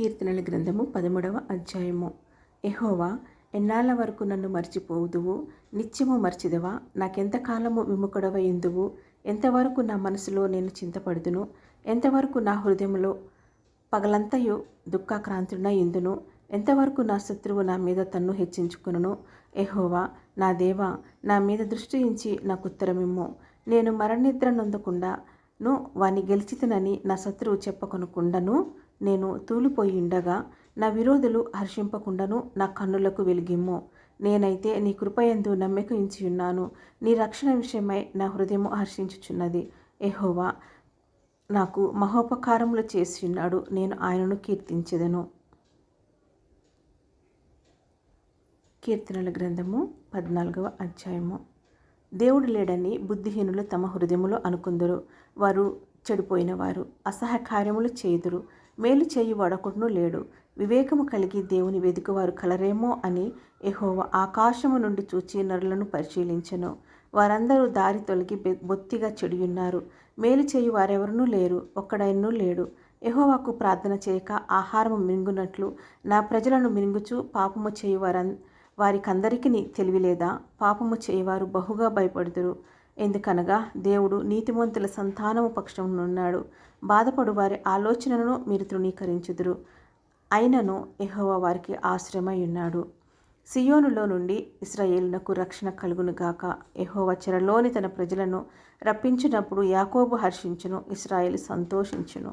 కీర్తనల గ్రంథము పదమూడవ అధ్యాయము. ఎహోవా ఎన్నాళ్ళ వరకు నన్ను మర్చిపోవుదువు? నిత్యము మర్చిదవా? నాకెంతకాలము విముఖుడవ ఎందువు ఎంతవరకు నా మనసులో నేను చింతపడుదును? ఎంతవరకు నా హృదయంలో పగలంతయు దుఃఖాక్రాంతున ఎందును ఎంతవరకు నా శత్రువు నా మీద తన్ను హెచ్చించుకును ఎహోవా నా దేవా నా మీద దృష్టి ఉంచి నాకు ఉత్తరమిమ్ము. నేను మరణిద్ర నొందకుండాను వాని గెలిచితనని నా శత్రువు చెప్పకొనకుండాను నేను తూలిపోయి ఉండగా నా విరోధులు హర్షింపకుండాను నా కన్నులకు వెలిగిమ్ము. నేనైతే నీ కృపయందు నమ్మిక ఉన్నాను. నీ రక్షణ విషయమై నా హృదయము హర్షించుచున్నది. ఎహోవా నాకు మహోపకారములు చేసి ఉన్నాడు. నేను ఆయనను కీర్తించెదను. కీర్తనల గ్రంథము పద్నాలుగవ అధ్యాయము. దేవుడు లేడని బుద్ధిహీనులు తమ హృదయములో అనుకుందరు. వారు చెడిపోయినవారు. అసహకార్యములు చేదురు. మేలు చేయు వాడొకడును లేడు. వివేకము కలిగి దేవుని వెదుకువారు కలరేమో అని ఎహోవ ఆకాశము నుండి చూచి నరులను పరిశీలించెను. వారందరూ దారి తొలగి బొత్తిగా చెడియున్నారు. మేలు చేయు వారెవరనూ లేరు. ఒక్కడైనను లేడు. ఎహోవాకు ప్రార్థన చేయక ఆహారము మింగునట్లు నా ప్రజలను మింగుచు పాపము చేయు వారన్ వారికందరికీ తెలివి లేదా పాపము చేయవారు బహుగా భయపడుదురు. ఎందుకనగా దేవుడు నీతిమంతుల సంతానము పక్షమునున్నాడు బాధపడు వారి ఆలోచనను మీరు తృణీకరించుదురు. అయినను ఎహోవా వారికి ఆశ్రమై ఉన్నాడు సియోనులో నుండి ఇస్రాయేలునకు రక్షణ కలుగునుగాక ఎహోవ చెరలోని తన ప్రజలను రప్పించినప్పుడు యాకోబు హర్షించును ఇస్రాయేల్ సంతోషించును.